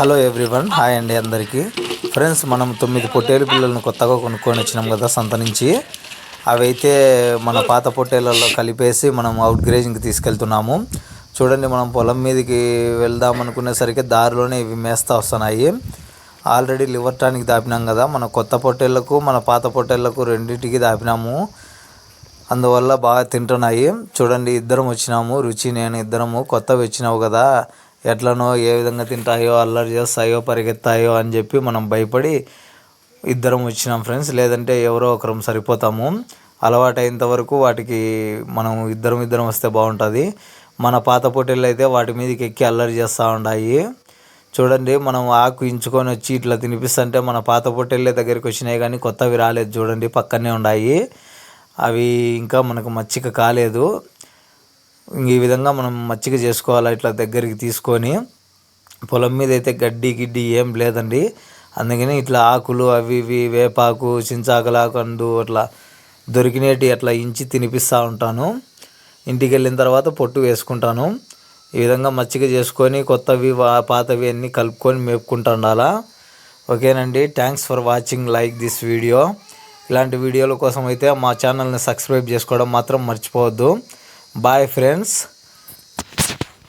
Hello everyone hi అండి అందరికీ. Friends మనం తొమ్మిది పొట్టేలు పిల్లలను కొత్తగా కొనుక్కొని వచ్చినాం కదా సంత నుంచి. అవైతే మన పాత పొట్టేళ్ళలో కలిపేసి మనం అవుట్ గ్రేజింగ్కి తీసుకెళ్తున్నాము. చూడండి మనం పొలం మీదకి వెళ్దాం అనుకునేసరికి దారిలోనే ఇవి మేస్తా వస్తున్నాయి. ఆల్రెడీ లివర్ టానిక్ దాపినాం కదా మన కొత్త పొట్టేళ్ళకు మన పాత పొట్టేళ్ళకు రెండింటికి దాపినాము. అందువల్ల బాగా తింటున్నాయి. చూడండి ఇద్దరం వచ్చినాము. రుచి నేను ఇద్దరము కొత్తవి వచ్చినావు కదా. ఎట్లనో ఏ విధంగా తింటాయో అల్లరి చేస్తాయో పరిగెత్తాయో అని చెప్పి మనం భయపడి ఇద్దరం వచ్చినాం ఫ్రెండ్స్. లేదంటే ఎవరో ఒకరం సరిపోతాము. అలవాటైనంత వరకు వాటికి మనం ఇద్దరం ఇద్దరం వస్తే బాగుంటుంది. మన పాత పొట్టేళ్ళు అయితే వాటి మీదకి ఎక్కి అల్లరి చేస్తూ ఉన్నాయి చూడండి మనం ఆకు ఇంచుకొని వచ్చి ఇట్లా తినిపిస్తుంటే మన పాత పొట్టేళ్ళ దగ్గరికి వచ్చినాయి కానీ కొత్తవి రాలేదు. చూడండి పక్కనే ఉన్నాయి అవి ఇంకా మనకు మచ్చిక కాలేదు. ఈ విధంగా మనం మచ్చిక చేసుకోవాలి ఇట్లా దగ్గరికి తీసుకొని పొలం మీద అయితే గడ్డి గిడ్డి ఏం లేదండి. అందుకని ఇట్లా ఆకులు అవి ఇవి వేపాకు చించాకలాకండు అట్లా దొరికినవి అట్లా ఇంచి తినిపిస్తూ ఉంటాను. ఇంటికి వెళ్ళిన తర్వాత పొట్టు వేసుకుంటాను. ఈ విధంగా మచ్చిక చేసుకొని కొత్తవి వా- పాతవి అన్నీ కలుపుకొని మేపుకుంటా ఉండాలా. ఓకేనండి thanks for watching like this video. ఇలాంటి వీడియోల కోసం అయితే మా ఛానల్ని సబ్స్క్రైబ్ చేసుకోవడం మాత్రం మర్చిపోవద్దు. Bye friends